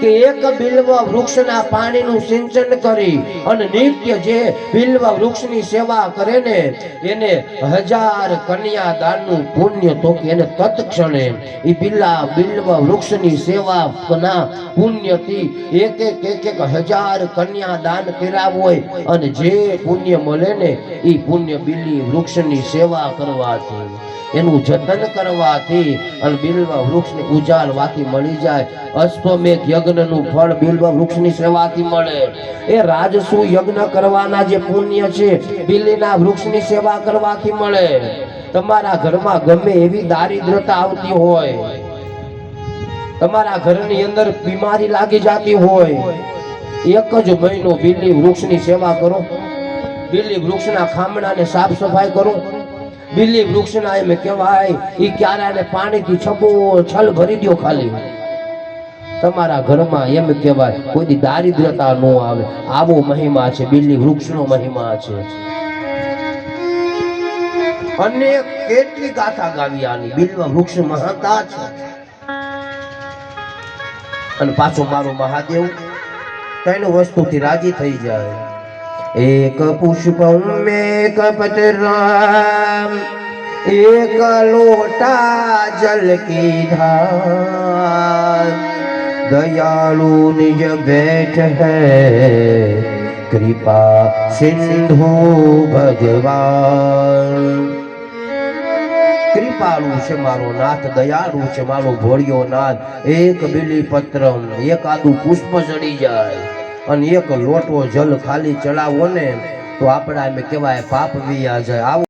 કે એક બિલ્વ વૃક્ષના પાણીનું સિંચન કરી અને નિત્ય જે બિલ્વ વૃક્ષની સેવા કરે ને, એને હજાર કન્યાદાનનું પુણ્ય તો એને તત્ક્ષણે એ બિલ્લા બિલ્વ વૃક્ષની સેવાના પુણ્યથી એક એક એક એક હજાર કન્યાદાન કર્યા હોય અને જે પુણ્ય મળે ને એ પુણ્ય બિલ્લી વૃક્ષની સેવા કરવાથી, એનું જતન કરવાથી અને બિલ્વા વૃક્ષની ઉજાડવાથી મળી જાય. અશ્વમેઘ યજ્ઞનું ફળ બિલ્વ વૃક્ષની સેવાથી મળે. એ રાજસુ યજ્ઞ કરવાના જે પુણ્ય છે, બિલીના વૃક્ષની સેવા કરવાથી મળે. તમારા ઘરમાં ગમે એવી દારિદ્રતા આવતી હોય, તમારા ઘરની અંદર બીમારી લાગી જતી હોય, એક જ મહિનો બિલ્લી વૃક્ષની સેવા કરો. બિલ્લી વૃક્ષના ખામણાને સાફ સફાઈ કરો. બિલ્લી વૃક્ષના એમ કહેવાય એ ક્યારે પાણીથી છબો, છલ ભરી દ્યો ખાલી. તમારા ઘરમાં એમ કહેવાય કોઈ દારિદ્રતા ન આવે. આવો મહિમા છે, બિલ્લી વૃક્ષનો મહિમા છે. અને કેટલી ગાથા ગાવી આની. બિલ્વ વૃક્ષ મહતા છે. અને પાછો મારો મહાદેવ ત્રણ વસ્તુથી રાજી થઈ જાય. એક પુષ્પમ કપટ રામ, એક લોટા જલ કી ધાર દયાળુ નિજ બેઠ હૈ કૃપા સિંધુ ભગવાન કૃપાળુ છે મારો નાથ દયાળુ છે મારો ભોળિયો નાથ એક બીલી પત્રમ એક આદુ પુષ્પ ચડી જાય અને એક લોટો જલ ખાલી ચડાવો ને તો આપણા એમ કહેવાય પાપ વિયા જાય આવો